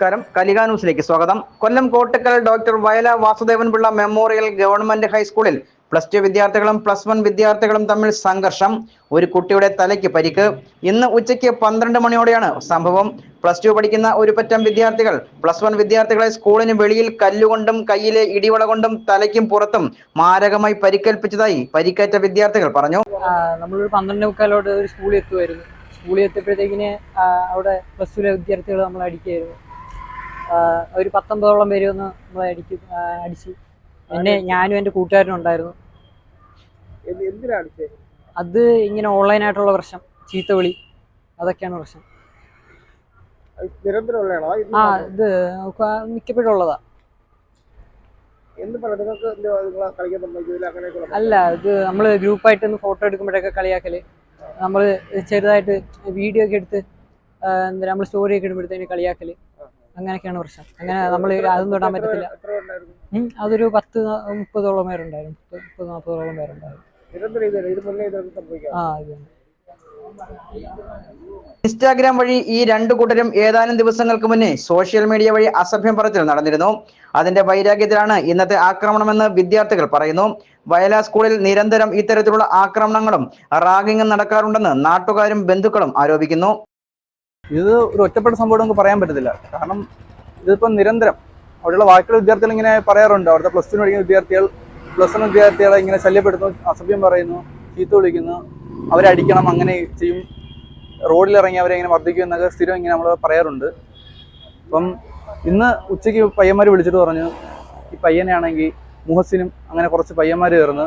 നമസ്കാരം. കലിക ന്യൂസിലേക്ക് സ്വാഗതം. Kollam Kottakkal doctor Vayala Vasudevan Pillai memorial government ഹൈസ്കൂളിൽ പ്ലസ് ടു വിദ്യാർത്ഥികളും പ്ലസ് വൺ വിദ്യാർത്ഥികളും തമ്മിൽ സംഘർഷം. ഒരു കുട്ടിയുടെ തലയ്ക്ക് പരിക്ക്. ഇന്ന് ഉച്ചയ്ക്ക് പന്ത്രണ്ട് മണിയോടെയാണ് സംഭവം. പ്ലസ് ടു പഠിക്കുന്ന ഒരു പറ്റം വിദ്യാർത്ഥികൾ പ്ലസ് വൺ വിദ്യാർത്ഥികളെ സ്കൂളിന് വെളിയിൽ കല്ലുകൊണ്ടും കയ്യിലെ ഇടിവള കൊണ്ടും തലയ്ക്കും പുറത്തും മാരകമായി പരിക്കേൽപ്പിച്ചതായി പരിക്കേറ്റ വിദ്യാർത്ഥികൾ പറഞ്ഞു. നമ്മളൊരു പന്ത്രണ്ട് മുക്കാലോട് ഒരു സ്കൂളിൽ എത്തുമായിരുന്നു സ്കൂളിൽ എത്തിയപ്പോഴത്തേക്കിന് അവിടെ പ്ലസ് ടുവിലെ വിദ്യാർത്ഥികൾ നമ്മൾ അടിക്കുമായിരുന്നു ആ, ഒരു പത്തൊമ്പതോളം പേര് വന്ന് നമ്മളെ അടിച്ച് അടിച്ച്. എന്നെ ഞാനും എന്റെ കൂട്ടുകാരനും ഉണ്ടായിരുന്നു അത് ഇങ്ങനെ ഓൺലൈനായിട്ടുള്ള പ്രശ്നം. ചീത്ത വിളി. അതൊക്കെയാണ് പ്രശ്നം. ആ ഇത് മിക്കപ്പോഴും ഉള്ളതാ അല്ല ഇത് നമ്മൾ ഗ്രൂപ്പായിട്ട് ഒന്ന് ഫോട്ടോ എടുക്കുമ്പോഴൊക്കെ കളിയാക്കൽ. നമ്മൾ ചെറുതായിട്ട് വീഡിയോ ഒക്കെ എടുത്ത് എന്താ നമ്മൾ സ്റ്റോറി ഒക്കെ ഇടുമ്പോഴത്തേന് കളിയാക്കൽ. അങ്ങനെയൊക്കെയാണ് പ്രശ്നം. അങ്ങനെ നമ്മൾ അതും തൊടാൻ പറ്റത്തില്ല. അതൊരു പത്ത് മുപ്പതോളം പേരുണ്ടായിരുന്നു. മുപ്പത് മുപ്പത് നാൽപ്പതോളം പേരുണ്ടായിരുന്നു ആ ഇത് ഇൻസ്റ്റാഗ്രാം വഴി ഈ രണ്ടു കൂട്ടരും ഏതാനും ദിവസങ്ങൾക്ക് മുന്നേ സോഷ്യൽ മീഡിയ വഴി അസഭ്യം പറച്ചിൽ നടന്നിരുന്നു. അതിന്റെ വൈരാഗ്യത്തിലാണ് ഇന്നത്തെ ആക്രമണമെന്ന് വിദ്യാർത്ഥികൾ പറയുന്നു. വയല സ്കൂളിൽ നിരന്തരം ഇത്തരത്തിലുള്ള ആക്രമണങ്ങളും റാഗിങ്ങും നടക്കാറുണ്ടെന്ന് നാട്ടുകാരും ബന്ധുക്കളും ആരോപിക്കുന്നു. ഇത് ഒരു ഒറ്റപ്പെട്ട സംഭവം നമുക്ക് പറയാൻ പറ്റത്തില്ല. കാരണം ഇതിപ്പോൾ നിരന്തരം അവിടെയുള്ള ബാക്കിയുള്ള വിദ്യാർത്ഥികൾ ഇങ്ങനെ പറയാറുണ്ട്. അവിടുത്തെ പ്ലസ് ടു പഠിക്കുന്ന വിദ്യാർത്ഥികൾ പ്ലസ് വൺ വിദ്യാർത്ഥികളെ ഇങ്ങനെ ശല്യപ്പെടുത്തുന്നു അസഭ്യം പറയുന്നു ചീത്ത വിളിക്കുന്നു അവരെ അടിക്കണം അങ്ങനെ ചെയ്യും. റോഡിലിറങ്ങി അവരെ ഇങ്ങനെ മർദ്ദിക്കും എന്നൊക്കെ സ്ഥിരം ഇങ്ങനെ നമ്മൾ പറയാറുണ്ട്. അപ്പം ഇന്ന് ഉച്ചയ്ക്ക് പയ്യന്മാർ വിളിച്ചിട്ട് പറഞ്ഞു ഈ പയ്യനെ ആണെങ്കിൽ മുഹസിനും അങ്ങനെ കുറച്ച് പയ്യന്മാർ ചേർന്ന്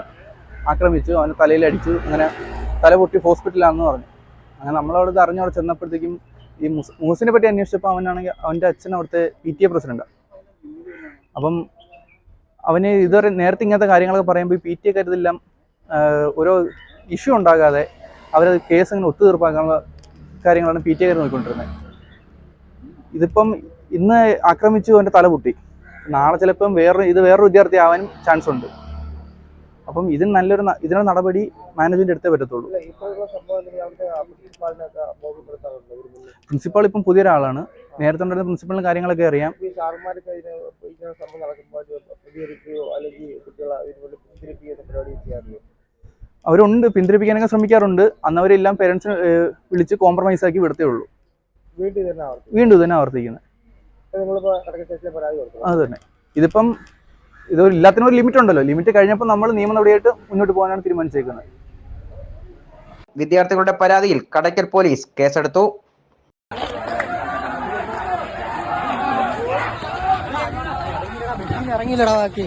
ആക്രമിച്ചു അവന് തലയിൽ അടിച്ചു അങ്ങനെ തല പൊട്ടി ഹോസ്പിറ്റലാണെന്ന് പറഞ്ഞു. അങ്ങനെ നമ്മളവിടെ അറിഞ്ഞവിടെ ചെന്നപ്പോഴത്തേക്കും ഈ മുസ് മൂസിനെ പറ്റി അന്വേഷിച്ചപ്പോൾ അവനാണെങ്കിൽ അവന്റെ അച്ഛൻ അവിടുത്തെ പി ടി എ പ്രസിഡന്റാണ് അപ്പം അവന് ഇതുവരെ നേരത്തെ ഇങ്ങനത്തെ കാര്യങ്ങളൊക്കെ പറയുമ്പോൾ പി ടി എ കരുതെല്ലാം ഓരോ ഇഷ്യൂ ഉണ്ടാകാതെ അവരത് കേസ് ഇങ്ങനെ ഒത്തുതീർപ്പാക്കാനുള്ള കാര്യങ്ങളാണ് പി ടി എ നോക്കിക്കൊണ്ടിരുന്നത് ഇതിപ്പം ഇന്ന് ആക്രമിച്ചു അവന്റെ തല പൊട്ടി നാളെ ചിലപ്പം വേറൊരു ഇത് വേറൊരു വിദ്യാർത്ഥി ആവാനും ചാൻസ് ഉണ്ട്. അപ്പം ഇതിന് നല്ലൊരു ഇതിനുള്ള നടപടി മാനേജ്മെന്റ് എടുത്തേ പറ്റത്തുള്ളൂ. പ്രിൻസിപ്പാൾ ഇപ്പം പുതിയ ഒരാളാണ് നേരത്തെ ഉണ്ടായിരുന്ന പ്രിൻസിപ്പളിന് കാര്യങ്ങളൊക്കെ അറിയാം. അവരുണ്ട് പിന്തിരിപ്പിക്കാനൊക്കെ ശ്രമിക്കാറുണ്ട്. അന്ന് അവരെല്ലാം പേരൻസ് വിളിച്ച് കോംപ്രമൈസ് ആക്കി വിടത്തേ ഉള്ളൂ. വീണ്ടും തന്നെ ആവർത്തിക്കുന്നത്. അത് തന്നെ. ഇതിപ്പം ഇത് എല്ലാത്തിനും ഒരു ലിമിറ്റ് ഉണ്ടല്ലോ. ലിമിറ്റ് കഴിഞ്ഞപ്പോൾ നമ്മൾ നിയമ നടപടിയായിട്ട് മുന്നോട്ട് പോകാനാണ് തീരുമാനിച്ചേക്കുന്നത്. വിദ്യാർത്ഥികളുടെ പരാതിയിൽ കടയ്ക്കൽ പോലീസ് കേസെടുത്തു. ഇറങ്ങിയില്ലടാ ബാക്കി.